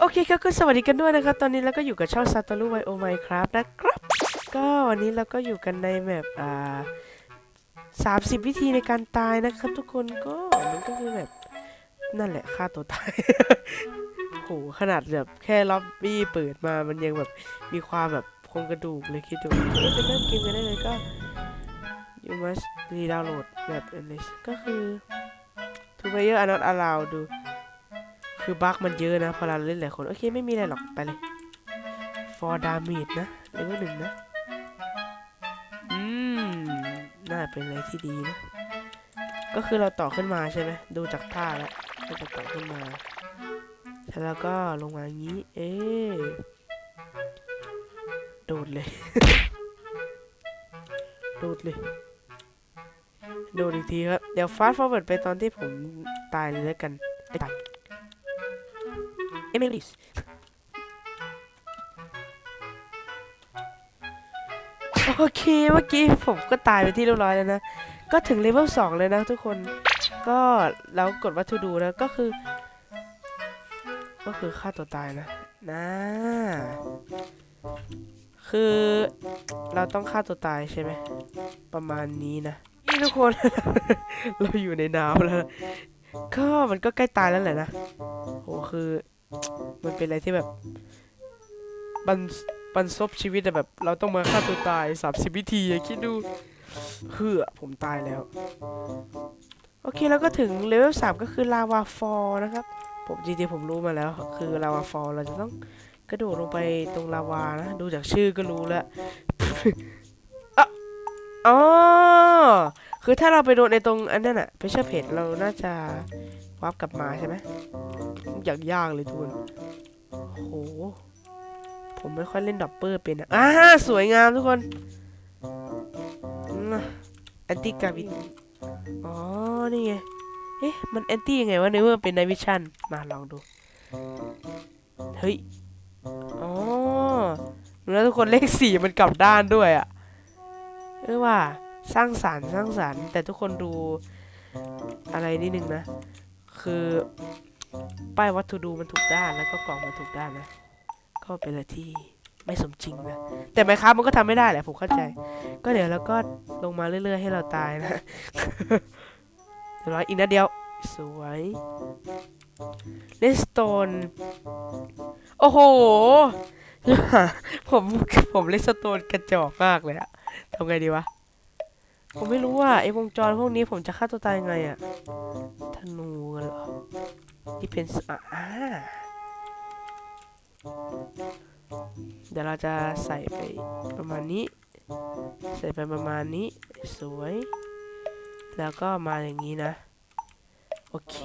โอเคครับก็สวัสดีกันด้วยนะครับ ตอนนี้เราก็อยู่กับช่องซาตารุไวโอไมครับนะครับ ก็วันนี้เราก็อยู่กันในแมปอ่าสามสิบวิธีในการตายนะครับทุกคนก็มันก็คือแบบนั่นแหละฆ่าตัวตาย โหขนาดแบบแค่ล็อบบี้เปิดมามันยังแบบมีความแบบโครงกระดูกเลยคิดดูโอเคจะเริ่มเกมกันได้เลยก็ you must re-download แบบ English ก็คือ to player are not allowed ดู คือบั๊กมันเยอะนะ พอเราเล่นหลายคน โอเค ไม่มีอะไรหรอกไปเลย for damage นะเลเวลหนึ่งนะ อืม น่าเป็นอะไรที่ดีนะ ก็คือเราต่อขึ้นมาใช่ไหมดูจากท่าแล้วก็จะต่อขึ้นมาแล้วก็ลงมาอย่างนี้ เอ๊ะโดดเลย โดดเลย โดดอีกทีครับ เดี๋ยว fast forward ไปตอนที่ผมตายเลยแล้วกันไปตาย เอมิลิสโอเคเมื่อกี้ผมก็ตายไปที่เรียบร้อยแล้วนะ ก็ถึงเลเวลสองเลยนะทุกคน ก็แล้วกดวัตถุดูแล้วก็คือ ก็คือฆ่าตัวตายนะนะคือเราต้องฆ่าตัวตายใช่ไหมประมาณนี้นะนี่ทุกคน เราอยู่ในน้ำแล้ว ก็มันก็ใกล้ตายแล้วแหละนะโหคือ มันเป็นอะไรที่แบบบันบันซบชีวิตอะแบบ เราต้องมาฆ่าตัวตายสามสิบวิธีคิดดูเฮือผมตายแล้ว โอเคแล้วก็ถึงเลเวลสามก็คือลาวาฟอลนะครับ ผมจริงๆผมรู้มาแล้ว คือลาวาฟอลเราจะต้องกระโดดลงไปตรงลาวานะ ดูจากชื่อก็รู้แล้วอ๋อ คือถ้าเราไปโดนในตรงอันนั้นอะเพชเชอร์เพจเราน่าจะ วับกลับมาใช่ไหมอยางยากเลยทุกคนโห ผมไม่ค่อยเล่นดับเบิลเป็นอะอ่าสวยงามทุกคนแอนตี้กาวินอ๋อ นี่ไง เอ๊ะ มันแอนตี้ยังไงวะในเมื่อเป็นไนวิชั่น มาลองดู เฮ้ย อ๋อดูแล้วทุกคนเลขสี่มันกลับด้านด้วยอะเออว่า สร้างสารรค์สร้างสารรค์ แต่ทุกคนดูอะไรนิดนึงนะ คือป้ายวัตถุดูมันถูกด้านแล้วก็กล่องมันถูกด้านนะ ก็เป็นอะไรที่ไม่สมจริงนะ แต่ไมครับมันก็ทำไม่ได้แหละผมเข้าใจ ก็เดี๋ยวเราก็ลงมาเรื่อย ๆ ให้เราตายนะเดี๋ยวรออีกนะเดียว สวยเลสโตนโอ้โห ผมผมเลสโตนกระจอกมากเลยอะทำไงดีวะ ผมไม่รู้ว่าไอ้วงจรพวกนี้ผมจะฆ่าตัวตายยังไงอะธนูเหรอ depends อ่าเดี๋ยวเราจะใส่ไปประมาณนี้ ใส่ไปประมาณนี้ สวย แล้วก็มาอย่างนี้นะ โอเค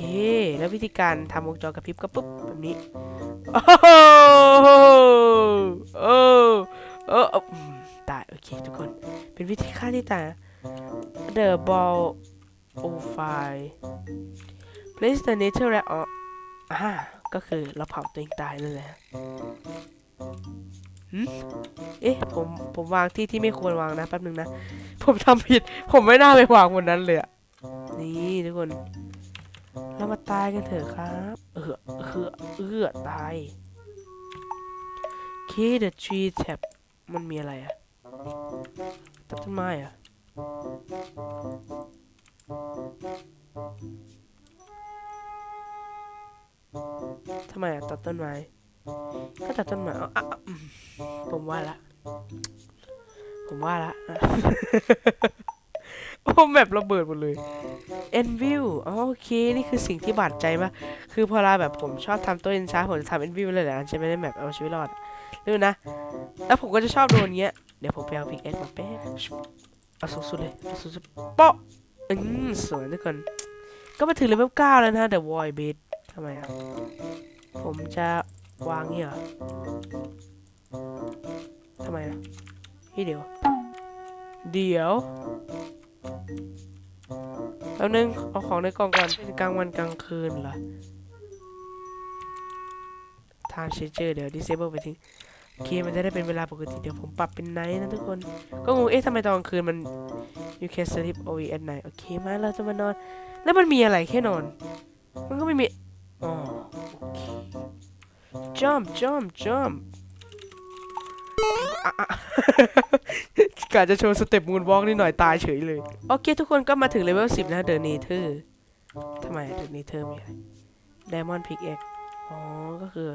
แล้ววิธีการทำวงจรกระพริบก็ปุ๊บแบบนี้ โอ้โหโอ้โอ้ตาย โอเคทุกคน เป็นวิธีฆ่าที่ตาย The ball o fire place the nature rat on อ่าก็คือเราเผาตัวเองตายนั่นแหละหืมเอ๊ะ ผม ผมวางที่ที่ไม่ควรวางนะแป๊บนึงนะ ผมทำผิด ผมไม่น่าไปวางบนนั้นเลยอะนี่ทุกคน เรามาตายกันเถอะครับ เออเออเออตาย Key the tree tab มันมีอะไรอะตัดต้นไม้อะ ทำไมอะตัดต้นไม้ ก็ตัดต้นไม้อะอะอืมผมว่าละ ผมว่าละ โอ้แบบระเบิดหมดเลย end view อ๋อโอเค นี่คือสิ่งที่บาดใจมาก คือพอเราแบบผมชอบทำตัวเอ็นช้าผมจะทำ end view เลยแหละใช่ไหมในแบบเอาชีวิตรอดดูนะ แล้วผมก็จะชอบโดนเงี้ย เดี๋ยวผมไปเอาพิกเอ็มาแป๊บ เอาสูงสุดเลยสูงสุดเปาะอืมสวยทุกคน ก็มาถึงเลเวลเก้าแล้วนะ The Void Beast ทำไมอะ ผมจะวางเนี่ยเหรอทำไมอะพี่เดี๋ยว เดี๋ยวแป๊บนึงเอาของในกล่องก่อนเป็นกลางวันกลางคืนเหรอ time changer เดี๋ยว disable ไปทิ้ง โอเคมันจะได้เป็นเวลาปกติเดี๋ยวผมปรับเป็นไนท์นะทุกคน ก็งงเอ๊ะทำไมตอนกลางคืนมัน you can sleep only at night โอเคมาเราจะมานอน แล้วมันมีอะไรแค่นอน มันก็ไม่มีอ๋อโอเค jump jump jump อะอะกะจะโชว์สเต็ปมูนวอล์กนิดหน่อยตายเฉยเลย โอเค ทุกคนก็มาถึงเลเวล10นะเดอะเนเธอร์ทำไมเดอะเนเธอร์มีอะไร Diamond Pickaxe อ๋อ ก็คือ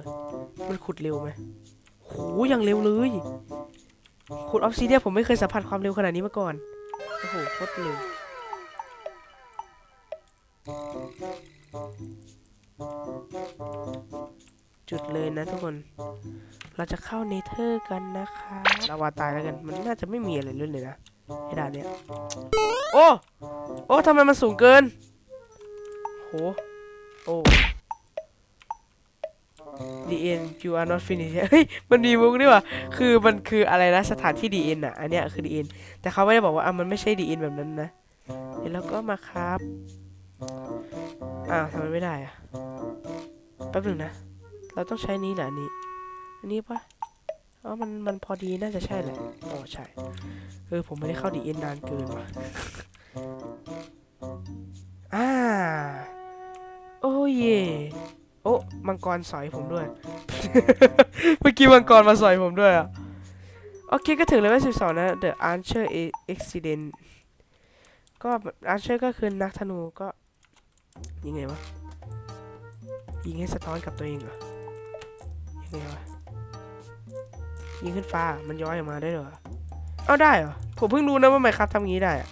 มันขุดเร็วไหม โหยังเร็วเลยขุดออฟซิเดียผมไม่เคยสัมผัสความเร็วขนาดนี้มาก่อน โอ้โหโคตรเร็วจุดเลยนะทุกคน เราจะเข้าเนเธอร์กันนะคะลาวาตายแล้วกัน มันน่าจะไม่มีอะไรเลยเลยนะไอ้ด่านเนี้ย โอ้ โอ้ทำไมมันสูงเกิน โห โอ้ The end you are not finished เฮ้ย มันมีมุกด้วยว่ะคือมันคืออะไรนะสถานที่ The end อะ อันเนี้ยคือ The end แต่เขาไม่ได้บอกว่าอะมันไม่ใช่ The end แบบนั้นนะเดี๋ยวเราก็มาครับ อ้าวทำไมไม่ได้อะ แป๊บหนึ่งนะ เราต้องใช้นี้แหละนนี้ อันนี้ปะอ๋อ มัน มันพอดีน่าจะใช่แหละอ๋อใช่ เออ ผมไม่ได้เข้าดีเอ็นนานเกินว่ะอ่า โอ้เย่ โอ้มังกรสอยผมด้วย เมื่อกี้มังกรมาสอยผมด้วยอะ โอเคก็ถึงเลเวล12 นะ The Archer Accident ก็ Archer ก็คือนักธนูก็ยังไงวะ ยิงให้สะท้อนกับตัวเองเหรอ ยังไงวะ ยิงขึ้นฟ้า มันย้อยออกมาได้เหรอ เอาได้เหรอ ผมเพิ่งรู้นะว่าไมครับทำงี้ได้อะ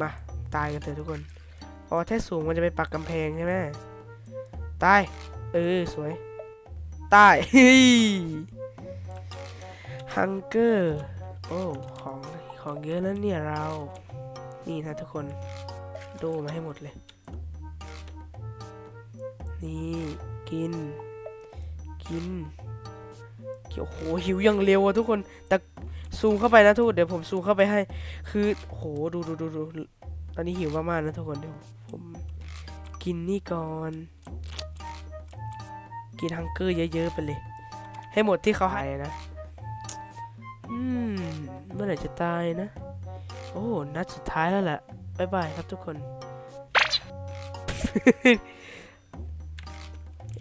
มา ตายกันเถอะทุกคน อ๋อถ้าสูงมันจะไปปักกำแพงใช่ไหมตายเออสวยตายฮังเกอร์โอ้ของของเยอะนั้นเนี่ยเรา นี่นะทุกคน ดูมาให้หมดเลย นี่กิน กินโอ้โหหิวอยังเร็วอะทุกคน แต่ซูมเข้าไปนะทุกคนเดี๋ยวผมซูมเข้าไปให้ คือโอ้โหดูดูดูดู ตอนนี้หิวมากๆนะทุกคนเดี๋ยวผมกินนี่ก่อน กินฮังเกอร์เยอะๆไปเลย ให้หมดที่เขาใหายนะ อืม เมื่อไหร่จะตายนะ โอ้ นัดสุดท้ายแล้วแหละบ๊ายบายครับทุกคน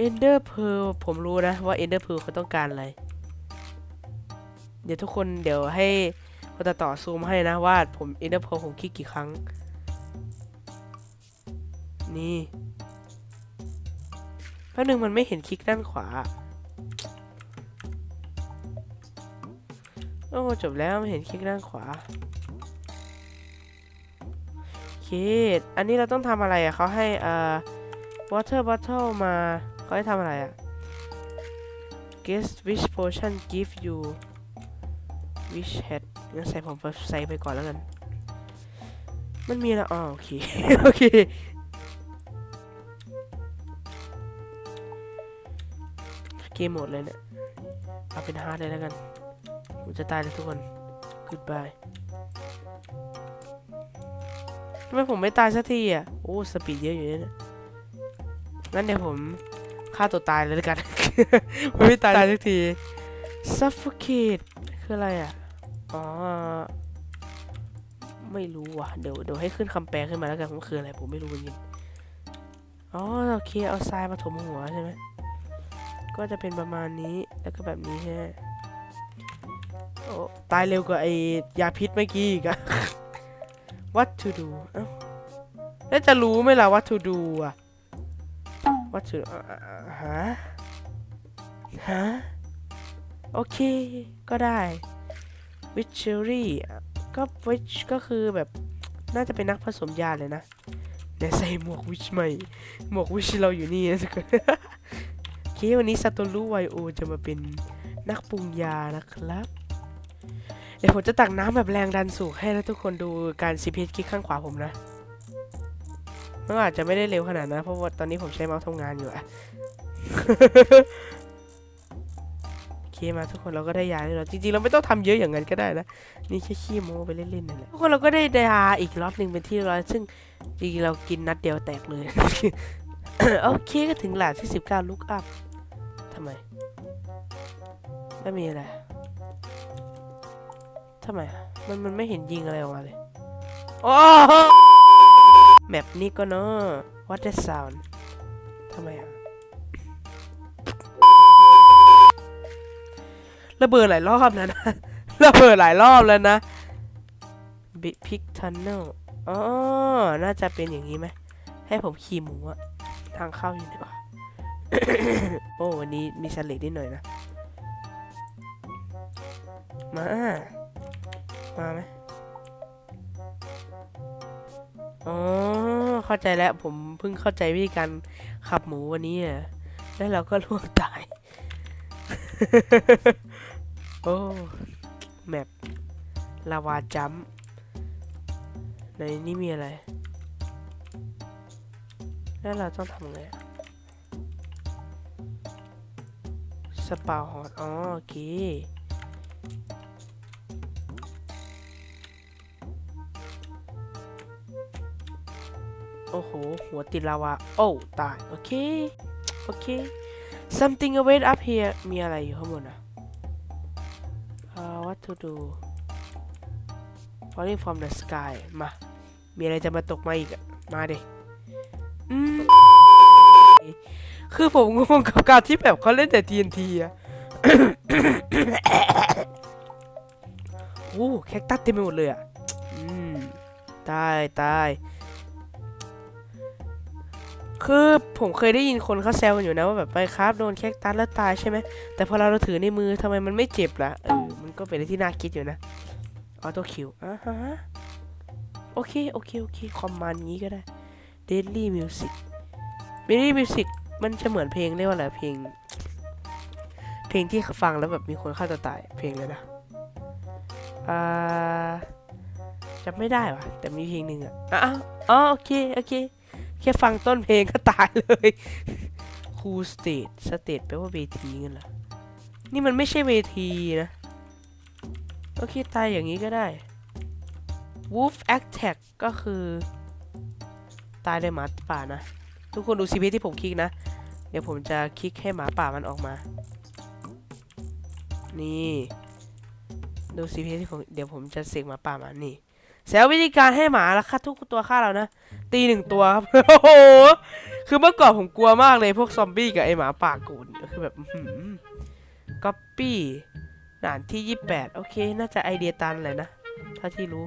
Ender Pearl ผมรู้นะว่า Ender Pearl เขาต้องการอะไร เดี๋ยวทุกคนเดี๋ยวให้คนตัดต่อซูมให้นะว่าผม Ender Pearl ผมคลิกกี่ครั้ง นี่ แป๊บนึงมันไม่เห็นคลิกด้านขวา โอ้จบแล้วไม่เห็นคลิกด้านขวาเคอันนี้เราต้องทำอะไรอะเขาให้อ่า water bottle มาเขาให้ทำอะไรอะ guess which potion give you which head งั้นใส่ผมใส่ไปก่อนแล้วกัน มันมีแล้วอ๋อโอเค โอเค เกมหมดเลยเนี่ยเอาเป็นฮาร์ดเลยแล้วกันผมจะตายเลยทุกคน goodbye ทำไมผมไม่ตายสักทีอะ โอ้ สปีดเยอะอยู่เนี่ยงั้นเดี๋ยวผมฆ่าตัวตายเลยแล้วกันผมไม่ตายสักที suffocate คืออะไรอะ อ๋อ ไม่รู้ว่ะ เดี๋ยวเดี๋ยวให้ขึ้นคำแปลขึ้นมาแล้วกันว่าคืออะไร ผมไม่รู้จริงอ๋อ โอเค เอาทรายมาถมหัวใช่ไหม ก็จะเป็นประมาณนี้แล้วก็แบบนี้ใช่ไหมโอ้ตายเร็วกว่าไอยาพิษเมื่อกี้อีกอะ what to do เอ้าแล้วจะรู้ไหมล่ะ what to do อะ what to อ่าฮะฮะโอเค ก็ได้ witchery อ่ก็ witch ก็คือแบบน่าจะเป็นนักผสมยาเลยนะเดี๋ยใส่หมวก witch ใหม่ หมวก witch เราอยู่นี่นะทุกคน เควันนี้ซาโตรุไวโอจะมาเป็นนักปรุงยานะครับ เดี๋ยวผมจะตักน้ำแบบแรงดันสูงให้แล้วทุกคนดูการซีพีคลิกข้างขวาผมนะมันอาจจะไม่ได้เร็วขนาดนะเพราะว่าตอนนี้ผมใช้เมาส์ทำงานอยู่อะโอเคมาทุกคนเราก็ได้ยาแล้ว จริงๆ เราไม่ต้องทำเยอะอย่างนั้นก็ได้นะ นี่แค่ขี้โม้ไปเล่นๆนั่นแหละทุกคนเราก็ได้ยาอีกล็อตหนึ่งเป็นที่ร้อยซึ่งจริงๆเรากินนัดเดียวแตกเลย โอเคก็ถึงหลาดที่ 19ลุกอัพทำไม ไม่มีอะไรทำไม มันมันไม่เห็นยิงอะไรออกมาเลย โอ้แมปนี้ก็เนาะ What the sound ทำไมอะระเบิดหลายรอบแล้วนะระเบิดหลายรอบแล้วนะบิ g p i กทันเนลอ๋อ น่าจะเป็นอย่างนี้ไหม ให้ผมขี่หมูอะ ทางเข้าอยู่ดีกว่าโอ้วันนี้มีสลิดนิดหน่อยนะ มา มาไหมอ๋อ เข้าใจแล้ว ผมเพิ่งเข้าใจวิธีการขับหมูวันนี้อะแล้วเราก็ล่วงตาย โอ้ แมปลาวาจัมในนี้มีอะไร แล้วเราต้องทำไงสปาฮอตอ๋อโอเคโอ้โห หัวติดลาวา โอ้ ตาย โอเค โอเค something await up here มีอะไรอยู่ข้างบนอะ uh, what to do falling from the sky มา มีอะไรจะมาตกมาอีกอะมาเดิ อืมคือผมงงกับการที่แบบเขาเล่นแต่ TNT อะโอ้แคคตัสเต็มไปหมดเลยอะอืมตายตายคือผมเคยได้ยินคนเขาแซวกันอยู่นะว่าแบบไปครับโดนแคคตัสแล้วตายใช่ไหม แต่พอเราถือในมือทำไมมันไม่เจ็บล่ะ เออ มันก็เป็นอะไรที่น่าคิดอยู่นะ ออโต้คิวอ่าฮะ โอเค โอเค โอเค คอมมานด์นี้ก็ได้ Daily Music Daily Music มันจะเหมือนเพลงเรียกว่าอะไรเพลง เพลงที่ฟังแล้วแบบมีคนฆ่าตัวตายเพลงเลยนะอ่าจำไม่ได้ว่ะ แต่มีเพลงหนึ่งอะอ้าวอ๋อโอเคโอเค แค่ฟังต้นเพลงก็ตายเลย Cool State State แปลว่าเวทีงั้นเหรอนี่มันไม่ใช่เวทีนะโอเคตายอย่างนี้ก็ได้ Wolf Attack ก็คือ ตายเลยหมาป่านะ ทุกคนดูซีพีที่ผมคลิกนะ เดี๋ยวผมจะคลิกให้หมาป่ามันออกมา นี่ดูซีพีที่ผมเดี๋ยวผมจะเสกหมาป่ามานี่แสววิธีการให้หมาละค่ะทุกตัวฆ่าเรานะ ตีหนึ่งตัวครับ โอ้โห คือเมื่อก่อนผมกลัวมากเลยพวกซอมบี้กับไอหมาป่ากูนคือแบบก๊อปปี้ด่านที่ 28 โอเค น่าจะไอเดียตันเลยนะ ถ้าที่รู้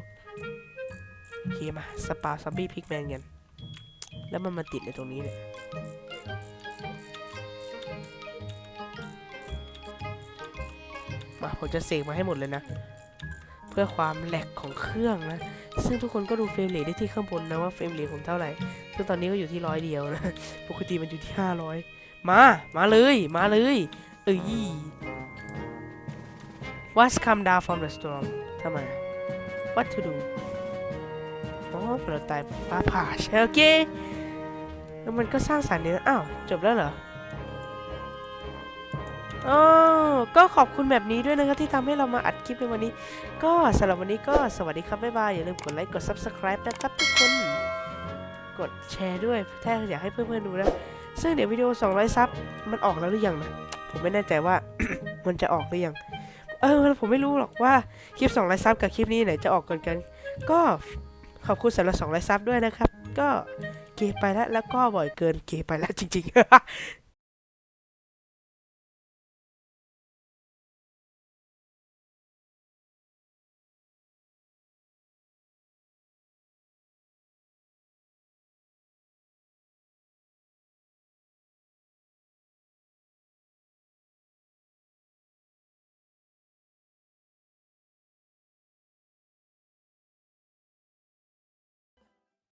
โอเค มา สปาซอมบี้พิกแมนกัน แล้วมันมาติดในตรงนี้เนี่ยมาผมจะเสกมาให้หมดเลยนะ เพื่อความแหลกของเครื่องนะ ซึ่งทุกคนก็ดูเฟรมเรทได้ที่ข้างบนนะว่าเฟรมเรทผมเท่าไหร่ ซึ่งตอนนี้ก็อยู่ที่ร้อยเดียวนะ ปกติมันอยู่ที่ห้าร้อยมา มาเลย มาเลย เอ้ย What's come down from the storm ทำไม What to do อ๋อเราตายฟ้าผ่าใช่โอเค แล้วมันก็สร้างสรรค์เนี่ยนะอ้าวจบแล้วเหรออ๋อก็ขอบคุณแบบนี้ด้วยนะครับที่ทำให้เรามาอัดคลิปในวันนี้ ก็สำหรับวันนี้ก็สวัสดีครับ บ๊ายบาย อย่าลืมกดไลค์กด subscribe นะครับทุกคน กดแชร์ด้วยถ้าอยากให้เพื่อนๆดูนะ ซึ่งเดี๋ยววิดีโอ 200 ซับ มันออกแล้วหรือยังนะ ผมไม่แน่ใจว่า มันจะออกหรือยัง เออ ผมไม่รู้หรอกว่าคลิป 200 ซับกับคลิปนี้ไหนจะออกก่อนกัน ก็ขอบคุณสำหรับ 200 ซับด้วยนะครับ ก็ เกไปแล้วแล้วก็บ่อยเกินเกไปแล้วจริง ๆ